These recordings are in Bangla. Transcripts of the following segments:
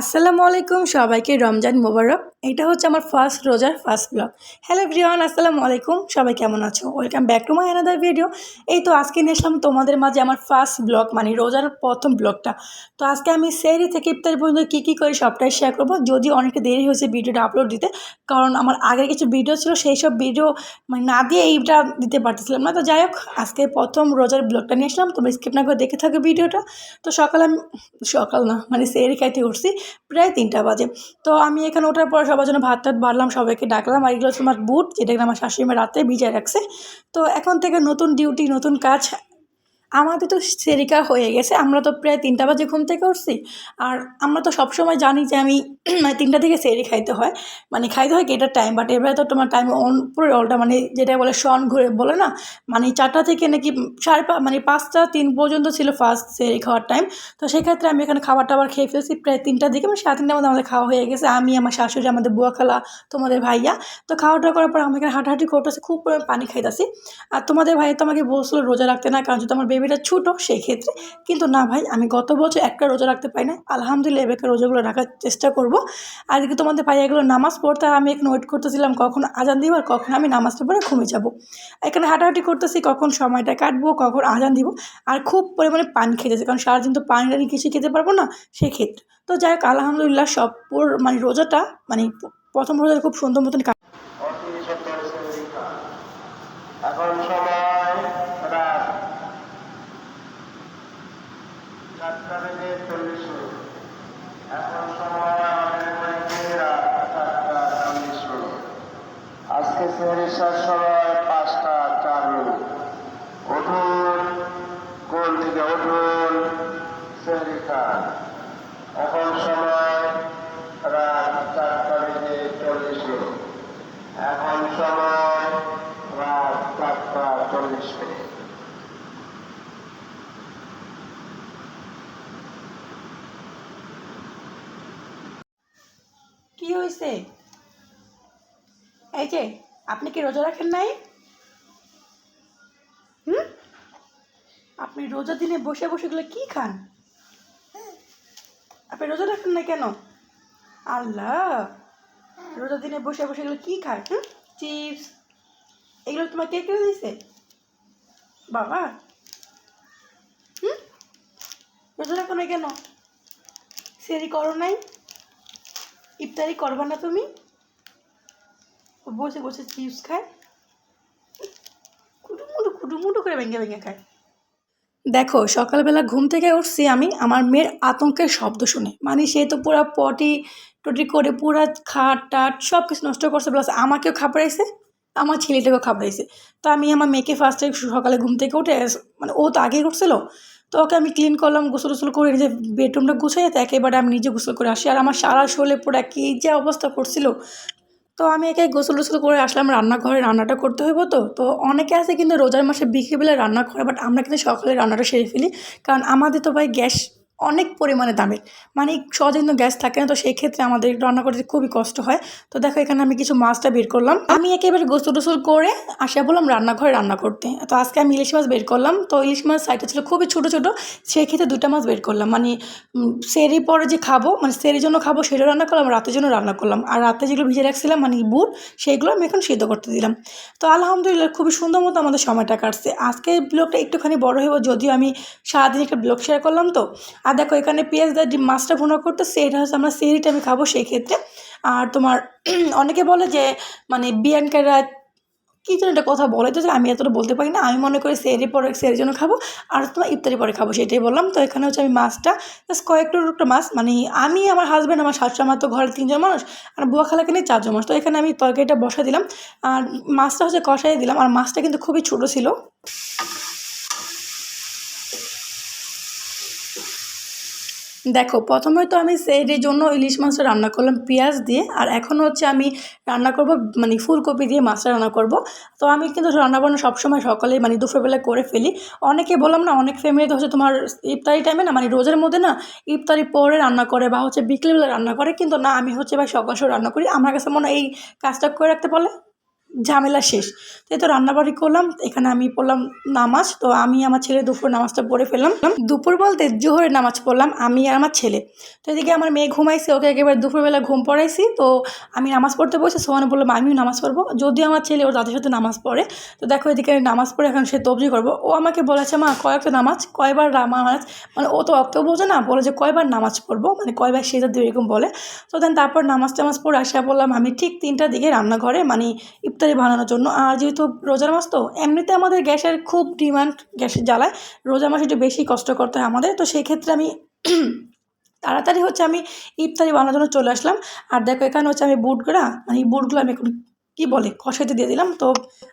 আসসালামু আলাইকুম সবাইকে রমজান মোবারক। এটা হচ্ছে আমার ফার্স্ট রোজার ফার্স্ট ব্লগ হ্যালো এভরিওয়ান আসসালামু আলাইকুম। সবাই কেমন আছো? Welcome back to my another video এই তো আজকে নিয়ে আসলাম তোমাদের মাঝে আমার ফার্স্ট ব্লগ মানে রোজার প্রথম ব্লগটা তো আজকে আমি সেরি থেকে ইফতার পর্যন্ত কী কী করি সবটাই শেয়ার করব। যদি অনেকটা দেরি হয়েছে ভিডিওটা আপলোড দিতে, কারণ আমার আগের কিছু ভিডিও ছিল, সেই সব ভিডিও মানে না দিয়ে এইটা দিতে পারতেছিলাম না। তো যাই হোক, আজকে প্রথম রোজার ব্লগটা নিয়ে আসলাম। তোমরা স্কিপ না করে দেখে থাকো ভিডিওটা তো সকালে আমি, সকাল না মানে সেরি খাইতে উঠছি। প্রায় তিনটা বাজে। তো আমি এখানে ওঠার পর সবার জন্য ভাত টাত বাড়লাম, সবাইকে ডাকলাম। আর এগুলো হচ্ছে আমার বুট যেটা আমার শাশুড়ি মা রাতে ভিজায় রাখছে। তো এখন থেকে নতুন ডিউটি নতুন কাজ আমাদের তো সেরিকা হয়ে গেছে। আমরা তো প্রায় তিনটা বাজে ঘুম থেকে উঠছি। আর আমরা তো সবসময় জানি যে আমি মানে তিনটা থেকে সেরি খাইতে হয়। মানে খাইতে হয় কি এটার টাইম বাট এবারে তো তোমার টাইম অন পুরো অলটা মানে যেটা বলে শন ঘুরে বলে না? মানে চারটা থেকে নাকি সাড়ে মানে পাঁচটা তিন পর্যন্ত ছিল ফার্স্ট সেরি খাওয়ার টাইম তো সেক্ষেত্রে আমি এখানে খাবার টাবার খেয়ে ফেলছি। প্রায় তিনটার দিকে মানে সাড়ে তিনটার মধ্যে আমাদের খাওয়া হয়ে গেছে। আমি, আমার শাশুড়ি, আমাদের বুয়া খালা, তোমাদের ভাইয়া। তো খাওয়া দাওয়া করার পর আমি এখানে হাঁটাহাঁটি করতেছি, খুব পানি খাইতেছি। আর তোমাদের ভাইয়া তো আমাকে বলছিল রোজা রাখতে না, কারণ যেহেতু আমার বেবিটা ছোটো সেই ক্ষেত্রে কিন্তু না ভাই, আমি গত বছর একটা রোজা রাখতে পারি না আলহামদুলিল্লাহ এবারকার রোজাগুলো রাখার চেষ্টা করব। এদিকে তোমাদের ভাই এগুলো নামাজ পড়তে আমি এখানে ওয়েট করতেছিলাম, কখন আজান দিব আর কখন আমি নামাজটা পড়ে ঘুমিয়ে যাব। এখানে হাঁটাহাঁটি করতেছি, কখন সময়টা কাটবো, কখন আজান দিব। আর খুব পরিমাণে পান খেতেছি, কারণ সারাদিন তো পানি টানি কিছু খেতে পারব না সেই ক্ষেত্রে তো যাই হোক, আলহামদুলিল্লাহ, সব মানে রোজাটা মানে প্রথম রোজাটা খুব সুন্দর মতন কাট এখন সময় সাতটা এখন সময় আমাদের মিনিট আজকে সেহরিসার সময় পাঁচটা চার মিনিট উঠুন কোল থেকে উঠুন সেহরি খান এখন সময় রাত চারটা বেজে চল্লিশ মিনিট এখন সময় রাত চারটা চল্লিশ মিনিট হয়েছে? এই যে, আপনি কি রোজা রাখেন নাই? হুম? আপনি রোজা দিনে বসে বসে এগুলো কি খান? আপনি রোজা রাখেন না কেন? আল্লাহ! রোজা দিনে বসে বসে এগুলো কি খায়, হুম? চিপস, এগুলো তোমার কে কিনে দিয়েছে বাবা! হুম? রোজা রাখো না কেন? সেরি করো নাই? ইফতারি করবা না তুমি? বসে বসে চিপস খায়। কুটুমুটু কুটুমুটু করে ভেঙে ভেঙে খায়। দেখো, সকালবেলা ঘুম থেকে উঠছি আমি, আমার মেয়ের আতঙ্কের শব্দ শুনে। মানে সে তো পুরো পটি টটি করে পুরা খাট টাট সব কিছু নষ্ট করছে প্লাস আমাকেও খাবড়াইছে, আমার ছেলেটাকেও খাবড়াইছে। তো আমি আমার মেয়েকে ফার্স্টে সকালে ঘুম থেকে উঠে মানে ও তো আগেই উঠছিল তো ওকে আমি ক্লিন করলাম, গোসল গোসল করে নিজের বেডরুমটা গুছিয়ে তো একেবারে আমি নিজে গোসল করে আসি। আর আমার সারা শোলে পুরো কী যে অবস্থা করছিল। তো আমি একে গোসল গোসল করে আসলাম, রান্নাঘরে রান্নাটা করতে হইব তো। তো অনেকে আছে কিন্তু রোজার মাসে বিকেলবেলা রান্না করে বাট আমরা কিন্তু সকালে রান্নাটা সেরে ফেলি। কারণ আমাদের তো ভাই গ্যাস অনেক পরিমাণে দামের মানে সহজে গ্যাস থাকে না, তো সেই ক্ষেত্রে আমাদের রান্না করতে খুবই কষ্ট হয়। তো দেখো, এখানে আমি কিছু মাছটা বের করলাম। আমি একেবারে গোসল টোসল করে আসিয়া বললাম, রান্নাঘরে রান্না করতে। তো আজকে আমি ইলিশ মাছ বের করলাম। তো ইলিশ মাছ সাইডটা ছিল খুবই ছোটো ছোটো। সেই ক্ষেত্রে দুটা মাছ বের করলাম। মানে সেরি পরে যে খাব মানে সেরির জন্য খাব সেটা রান্না করলাম, রাতের জন্য রান্না করলাম। আর রাতে যেগুলো ভিজে রাখছিলাম মানে বুট সেইগুলো আমি এখন সিদ্ধ করতে দিলাম। তো আলহামদুলিল্লাহ, খুবই সুন্দর মতো আমাদের সময়টা কাটছে। আজকে ব্লগটা একটুখানি বড় হইব, যদিও আমি সারাদিন একটা ব্লগ শেয়ার করলাম তো। আর দেখো, এখানে পেঁয়াজ দিয়ে ডিম মাছটা ভুনা করতেছে এটা হচ্ছে আমরা সেরিটা আমি খাব সেই ক্ষেত্রে। আর তোমার অনেকে বলে যে মানে বিয়ানকারা কী যেন একটা কথা বলে, তো যে আমি এতটা বলতে পারি না, আমি মনে করি সেরি পরে সেরির জন্য খাব, আর তোমার ইফতারি পরে খাব, সেটাই বললাম। তো এখানে হচ্ছে আমি মাছটা, জাস্ট কয়েকটা একটা মাছ মানে আমি, আমার হাজব্যান্ড আমার শাশুড়ি, আমার তো ঘরে তিনজন মানুষ, আর বুয়া খালাকে নিয়ে চারজন মানুষ, তো এখানে আমি তরকারিটা বসা দিলাম। আর মাছটা হচ্ছে কষাই দিলাম, আর মাছটা কিন্তু খুবই ছোটো ছিল। দেখো, প্রথমে তো আমি সেরির জন্য ইলিশ মাছটা রান্না করলাম পেঁয়াজ দিয়ে, আর এখন হচ্ছে আমি রান্না করব মানে ফুলকপি দিয়ে মাছটা রান্না করব। তো আমি কিন্তু রান্নাবান্না সবসময় সকালে মানে দুপুরবেলা করে ফেলি। অনেকে বললাম না, অনেক ফ্যামিলিতে হচ্ছে তোমার ইফতারি টাইমে না মানে রোজের মধ্যে না ইফতারি পরে রান্না করে বা হচ্ছে বিকেলবেলা রান্না করে, কিন্তু না, আমি হচ্ছে ভাই সকাল সকাল রান্না করি। আমার কাছে মনে হয় এই কাজটা করে রাখতে পারলে ঝামেলা শেষ। তো এই তো রান্নাবাড়ি করলাম, এখানে আমি পড়লাম নামাজ, তো আমি আমার ছেলে দুপুর নামাজটা পড়ে ফেললাম। দুপুর বলতে জোহরের নামাজ পড়লাম, আমি আর আমার ছেলে। তো এদিকে আমার মেয়ে ঘুমাইছে, ওকে একেবারে দুপুরবেলা ঘুম পড়াইছি, তো আমি নামাজ পড়তে বসে সোহানে বললাম আমিও নামাজ পড়ব। যদিও আমার ছেলে ওর দাদের সাথে নামাজ পড়ে। তো দেখো এদিকে নামাজ পড়ে এখন সে তবজি করব। ও আমাকে বলেছে, মা, কয়েকটা নামাজ, কয়বার নামাজ মানে ও তো অক্ত বোঝে না, বলে যে কয়বার নামাজ পড়ব মানে কয়বার সেটা দিয়ে এরকম বলে। তো দেন তারপর নামাজ টামাজ পড়ে আসা বললাম, আমি ঠিক তিনটার দিকে রান্নাঘরে মানে ইফতারি বানানোর জন্য। আর যেহেতু রোজার মাস তো, এমনিতে আমাদের গ্যাসের খুব ডিমান্ড গ্যাসের জ্বালায়। রোজার মাসে একটু বেশি কষ্ট করতে হয় আমাদের। তো সেই ক্ষেত্রে আমি তাড়াতাড়ি হচ্ছে আমি ইফতারি বানানোর জন্য চলে আসলাম। আর দেখো, এখানে হচ্ছে আমি বুটগুলা মানে এই বুটগুলো আমি এখন কী বলে, কষাইতে দিয়ে দিলাম। তো,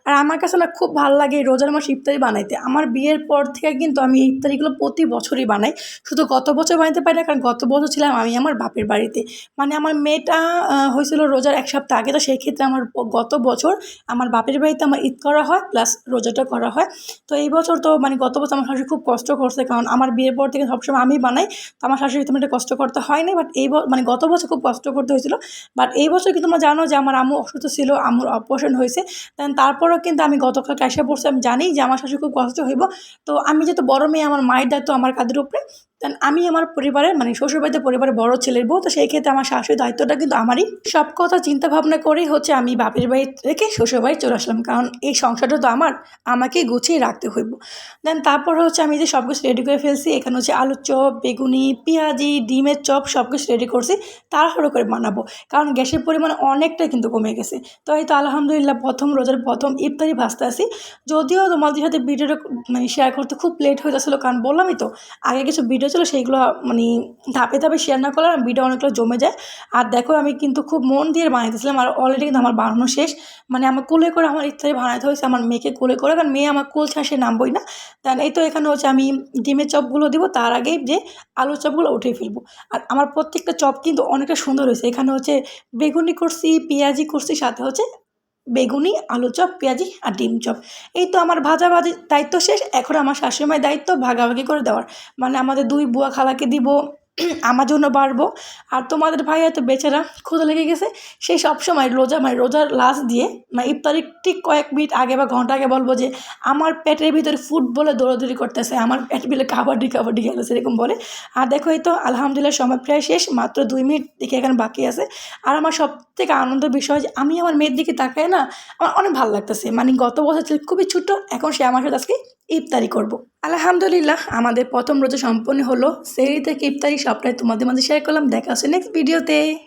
আর আমার কাছে না খুব ভালো লাগে রোজার মাসে ইফতারি বানাইতে। আমার বিয়ের পর থেকে কিন্তু আমি ইফতারিগুলো প্রতি বছরই বানাই। শুধু গত বছর বানাতে পারি না, কারণ গত বছর ছিলাম আমি আমার বাপের বাড়িতে। মানে আমার মেয়েটা হয়েছিল রোজার এক সপ্তাহ আগে, তো সেই ক্ষেত্রে আমার গত বছর আমার বাপের বাড়িতে আমার ঈদ করা হয় প্লাস রোজাটা করা হয়। তো এই বছর তো মানে গত বছর আমার শাশুড়ি খুব কষ্ট করছে, কারণ আমার বিয়ের পর থেকে সবসময় আমি বানাই। তো আমার শাশুড়ি তেমন একটা কষ্ট করতে হয়নি বাট এই মানে গত বছর খুব কষ্ট করতে হয়েছিল। বাট এই বছর কিন্তু তোমরা জানো যে আমার আম্মু অসুস্থ ছিল আম্মুর অপারেশন হয়েছে দেন তারপরেও কিন্তু আমি গতকাল ক্যাশে পড়ছি, আমি জানি যে আমার শাশুড়ি খুব কষ্ট হইব। তো আমি যেহেতু বড় মেয়ে, আমার মায়ের দায়িত্ব আমার কাঁধের উপরে। দেন আমি আমার পরিবারের মানে শ্বশুরবাড়িতে পরিবারের বড় ছেলের বউ, তো সেই ক্ষেত্রে আমার শাশুড়ির দায়িত্বটা কিন্তু আমারই। সব কথা চিন্তা ভাবনা করেই হচ্ছে আমি বাপের বাড়ি রেখে শ্বশুরবাড়ি চলে আসলাম। কারণ এই সংসারটা তো আমার, আমাকেই গুছিয়ে রাখতে হইব। দেন তারপর হচ্ছে আমি যে সব কিছু রেডি করে ফেলছি, এখানে হচ্ছে আলুর চপ, বেগুনি, পেঁয়াজি, ডিমের চপ সব কিছু রেডি করছি, তাড়াহুড়ো করে বানাবো। কারণ গ্যাসের পরিমাণ অনেকটাই কিন্তু কমে গেছে। তো এই তো আলহামদুলিল্লাহ প্রথম রোজার প্রথম ইফতারি ভাজতে আসি যদিও তোমাদের সাথে ভিডিওটা মানে শেয়ার করতে খুব লেট হয়ে যাচ্ছিল, কারণ বললামই তো, আগে কিছু ভিডিও ছিল সেইগুলো মানে ধাপে ধাপে শেয়ার না করলে ভিডিও অনেকগুলো জমে যায়। আর দেখো, আমি কিন্তু খুব মন দিয়ে বানাইতেছিলাম, আর অলরেডি কিন্তু আমার বানানো শেষ। মানে আমার কোলে করে আমার ইফতারি বানাইতে হয়েছে, আমার মেয়েকে কোলে করে, কারণ মেয়ে আমার কোল ছাড়া সে নামবই না। দেন এই তো এখানে হচ্ছে আমি ডিমের চপগুলো দিব, তার আগেই যে আলুর চপগুলো উঠিয়ে ফেলব। আর আমার প্রত্যেকটা চপ কিন্তু অনেকটা সুন্দর হয়েছে। এখানে হচ্ছে বেগুনি করছি, পেঁয়াজি করছি, সাথে হচ্ছে বেগুনি, আলু চপ, পেঁয়াজি আর ডিম চপ। এই তো আমার ভাজা ভাজি দায়িত্ব শেষ। এখন আমার শাশুড়ি মায়ের দায়িত্ব ভাগাভাগি করে দেওয়ার। মানে আমাদের দুই বুয়া খালাকে দিব আমার জন্য বাড়বো। আর তোমাদের ভাই হয়তো বেচারা ক্ষুদা লেগে গেছে, সে সবসময় রোজা মানে রোজার লাস্ট দিয়ে মানে ইফতারির ঠিক কয়েক মিনিট আগে বা ঘণ্টা আগে বলব যে, আমার পেটের ভিতরে ফুটবলে দৌড়াদৌড়ি করতেছে, আমার পেট বিলে কাবাডি কাবাডি খেলেছে সেরকম বলে। আর দেখো এই তো, আলহামদুলিল্লাহ সময় প্রায় শেষ, মাত্র দুই মিনিট দেখে এখানে বাকি আছে। আর আমার সব থেকে আনন্দের বিষয় যে আমি আমার মেয়ের দিকে তাকাই না, আমার অনেক ভালো লাগতেছে। মানে গত বছর ছিল খুবই ছোটো, এখন সে আমার সাথে আজকে ইফতারি করব। আলহামদুলিল্লাহ, আমাদের প্রথম রোজা সম্পন্ন হলো। সেই থেকে ইফতারি সবটাই তোমাদের মাঝে শেয়ার করলাম। দেখা হচ্ছে নেক্সট ভিডিওতে